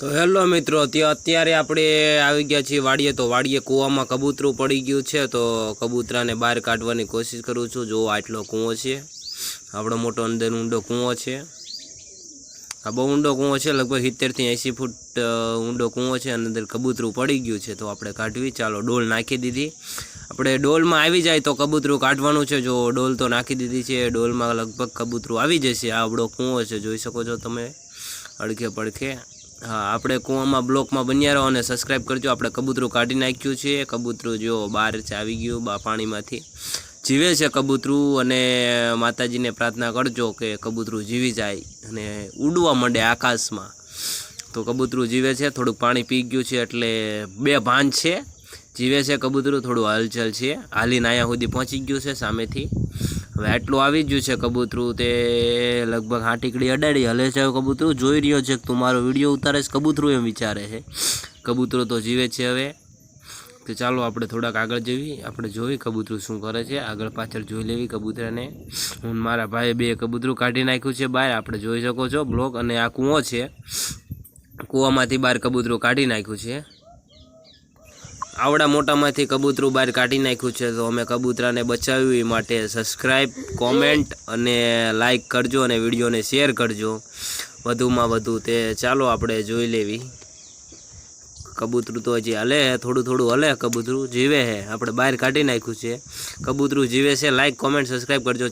તો હેલો મિત્રો ત્યાં અત્યારે આપણે આવી ગયા છીએ વાડીએ. તો વાડીએ કૂવામાં કબૂતરું પડી ગયું છે. તો કબૂતરાને બહાર કાઢવાની કોશિશ કરું છું. જો આટલો કૂવો છે. આપણો મોટો અંદર ઊંડો કૂવો છે. આ બહુ ઊંડો કૂવો છે, લગભગ સિત્તેરથી એંસી ફૂટ ઊંડો કૂવો છે. અને અંદર કબૂતરું પડી ગયું છે. તો આપણે કાઢવી. ચાલો ડોલ નાખી દીધી. આપણે ડોલમાં આવી જાય તો કબૂતરું કાઢવાનું છે. જો ડોલ તો નાખી દીધી છે. ડોલમાં લગભગ કબૂતરું આવી જશે. આ આપણો કૂવો છે. જોઈ શકો છો તમે. અડખે પડખે. હા, આપણે કૂવામાં બ્લોકમાં બન્યા રહો અને સબસ્ક્રાઈબ કરજો. આપણે કબૂતરું કાઢી નાખ્યું છે. કબૂતરું જો બહાર આવી ગયું, બા પાણીમાંથી. જીવે છે કબૂતરું અને માતાજીને પ્રાર્થના કરજો કે કબૂતરું જીવી જાય અને ઉડવા માંડે આકાશમાં. તો કબૂતરું જીવે છે, થોડુંક પાણી પી ગયું છે એટલે બે ભાન છે. જીવે છે કબૂતરું, થોડું હલચલ છે. હાલીને અહીંયા સુધી પહોંચી ગયું છે સામેથી. હવે આટલું આવી ગયું છે કબૂતરું તે લગભગ હાટીકડી અડાડી હલે છે. કબૂતરું જોઈ રહ્યો છે તું મારો વીડિયો ઉતારે છે, કબૂતરું એમ વિચારે છે. કબૂતરો તો જીવે છે હવે. તો ચાલો આપણે થોડાક આગળ જઈએ. આપણે જોઈ કબૂતરું શું કરે છે. આગળ પાછળ જોઈ લેવી કબૂતરાને. હું મારા ભાઈએ બે કબૂતરું કાઢી નાખ્યું છે બહાર. આપણે જોઈ શકો છો બ્લોક અને આ કૂવો છે. કૂવામાંથી બહાર કબૂતરું કાઢી નાખ્યું છે. આવડા મોટામાંથી કબૂતરું બહાર કાઢી નાખ્યું છે, તો અમે કબૂતરાને બચાવ્યું એ માટે સબસ્ક્રાઈબ કોમેન્ટ અને લાઈક કરજો અને વિડીયોને શેર કરજો. વધુમાં વધુ તે ચાલો આપણે જોઈ લેવી. કબૂતરું તો હજી હલે થોડું થોડું હલે કબૂતરું જીવે હે. આપણે બહાર કાઢી નાખ્યું છે. કબૂતરું જીવે છે લાઈક કોમેન્ટ સબસ્ક્રાઈબ કરજો.